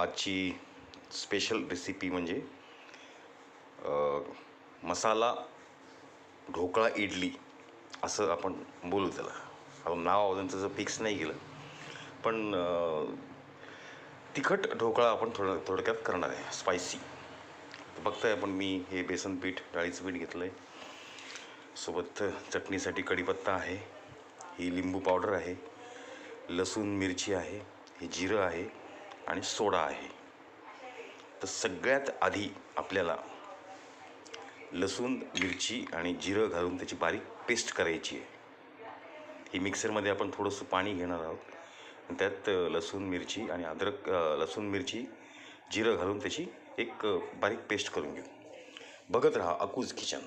आजची special recipe म्हणजे मसाला ढोकळा इडली असं आपण बोलू त्याला. अजून नाव अजून त्याचं फिक्स नाही केलं. पण तिखट ढोकळा आपण थोडं थोडक्यात करणार आहे. स्पायसी बघताय आपण मी हे बेसन पीठ डाळीचं पीठ घेतलं आहे सोबत चटणीसाठी कढीपत्ता आहे. ही लिंबू पावडर आहे. लसूण मिरची आहे. हे जिरं आहे. आणि सोडा आहे. तर सगळ्यात आधी आपल्याला लसूण मिरची आणि जिरं घालून त्याची बारीक पेस्ट करायची आहे. ही मिक्सरमध्ये आपण थोडंसं पाणी घेणार आहोत. आणि त्यात लसूण मिरची आणि अद्रक लसूण मिरची जिरं घालून त्याची एक बारीक पेस्ट करून घेऊ. बघत राहा अकूज किचन.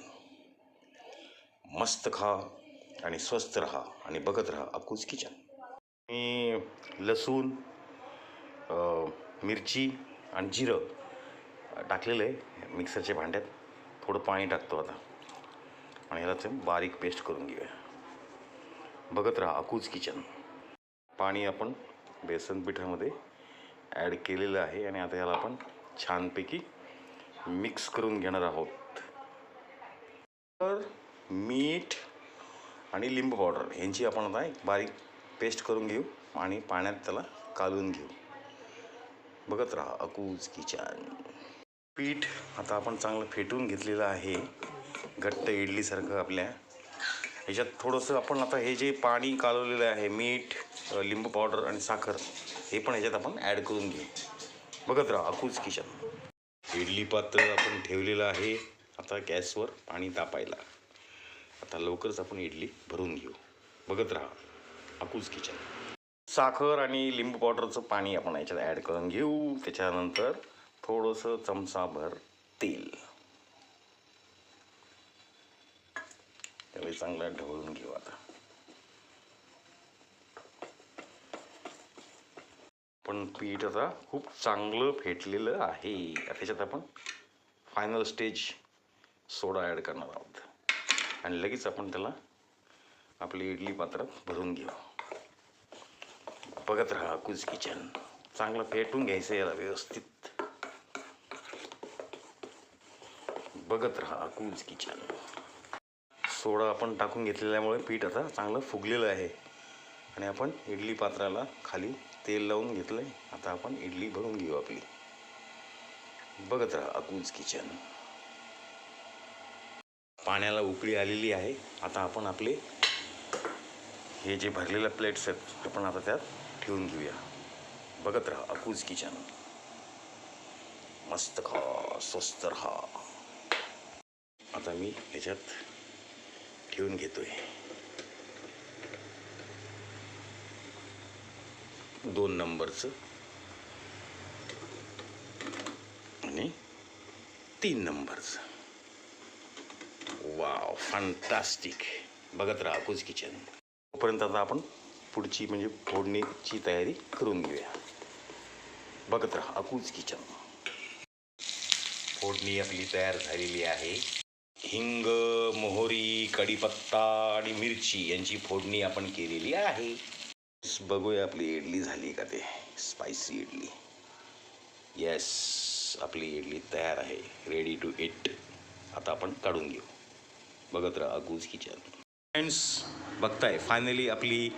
मस्त खा आणि स्वस्त राहा आणि बघत राहा अकूज किचन. मी लसूण मिरची आणि जिरं टाकलेलं आहे मिक्सरच्या भांड्यात. थोडं पाणी टाकतो आता. आणि ह्याला ते बारीक पेस्ट करून घेऊया. बघत राहा अकूज किचन. पाणी आपण बेसन पिठामध्ये ॲड केलेलं आहे आणि आता ह्याला आपण छानपैकी मिक्स करून घेणार आहोत. तर मीठ आणि लिंबू पावडर यांची आपण आता एक बारीक पेस्ट करून घेऊ आणि पाण्यात त्याला कालवून घेऊ. बघत राहा अकूज किचन. पीठ आता आपण चांगलं फेटून घेतलेलं आहे. घट्ट इडलीसारखं आपल्या. ह्याच्यात थोडंसं आपण आता हे जे पाणी कालवलेलं आहे मीठ लिंबू पावडर आणि साखर हे पण ह्याच्यात आपण ॲड करून घेऊ. बघत राहा अकूज किचन. इडली पात्र आपण ठेवलेलं आहे आता गॅसवर पाणी तापायला. आता लवकरच आपण इडली भरून घेऊ. बघत राहा अकूज किचन. साखर आणि लिंबू पावडरचं पाणी आपण याच्यात ॲड करून घेऊ. त्याच्यानंतर थोडंसं चमचाभर तेल. त्यावेळी चांगलं ढवळून घेऊ आता. पण पीठ आता खूप चांगलं फेटलेलं आहे. त्याच्यात आपण फायनल स्टेज सोडा ॲड करणार आहोत. आणि लगेच आपण त्याला आपली इडली पात्रात भरून घेऊ. बघत राहा कुज किचन. चांगलं पेटून घ्यायचं याला व्यवस्थित. बघत राहा कुज किचन. सोडा आपण टाकून घेतलेल्यामुळे पीठ आता चांगलं फुगलेलं आहे. आणि आपण इडली पात्राला खाली तेल लावून घेतलं आहे आता आपण इडली भरून घेऊ आपली. बघत राहा अकूज किचन. पाण्याला उकळी आलेली आहे. आता आपण आपले हे जे भरलेल्या प्लेट्स आहेत आपण आता त्यात ठेवून घेऊया. बघत राहा अकूज किचन मस्त खा स्वस्त राहा. आता मी ह्याच्यात ठेवून घेतोय. दोन नंबरचं. आणि तीन नंबरचं. वाव फंटास्टिक बघत राहा अकूज किचन तोपर्यंत आता आपण पुढची म्हणजे फोडणीची तयारी करून घेऊया. बघत राहा अकूज किचन. फोडणी आपली तयार झालेली आहे. हिंग मोहरी कढीपत्ता आणि मिरची यांची फोडणी आपण केलेली आहे. बघूया आपली इडली झाली का ते? स्पायसी इडली. येस आपली इडली तयार आहे. रेडी टू इट आता आपण काढून घेऊ. बघत राहा अगूज किचन. फ्रेंड्स बघताय फायनली आपली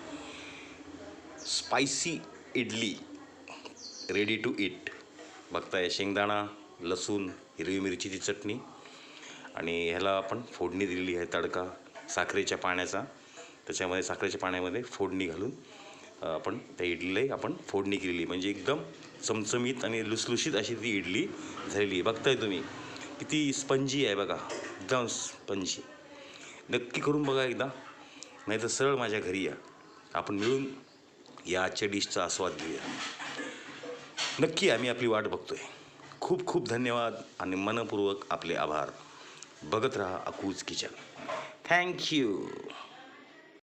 spicy idli ready to eat बघताय शेंगदाणा लसूण हिरवी मिरचीची चटणी. आणि ह्याला आपण फोडणी दिलेली आहे तडका साखरेच्या पाण्याचा. त्याच्यामध्ये साखरेच्या पाण्यामध्ये फोडणी घालून आपण त्या इडलीला आपण फोडणी केलेली. म्हणजे एकदम चमचमीत आणि लुसलुशीत अशी ती इडली झालेली आहे. बघताय तुम्ही किती स्पंजी आहे बघा. एकदम स्पंजी. नक्की करून बघा एकदा. नाही तर सरळ माझ्या घरी या. आपण मिळून या आजच्या डिशचा आस्वाद घेऊया. नक्की आम्ही आपली वाट बघतोय. खूप खूप धन्यवाद आणि मनपूर्वक आपले आभार. बघत राहा अकूज किचन. थँक्यू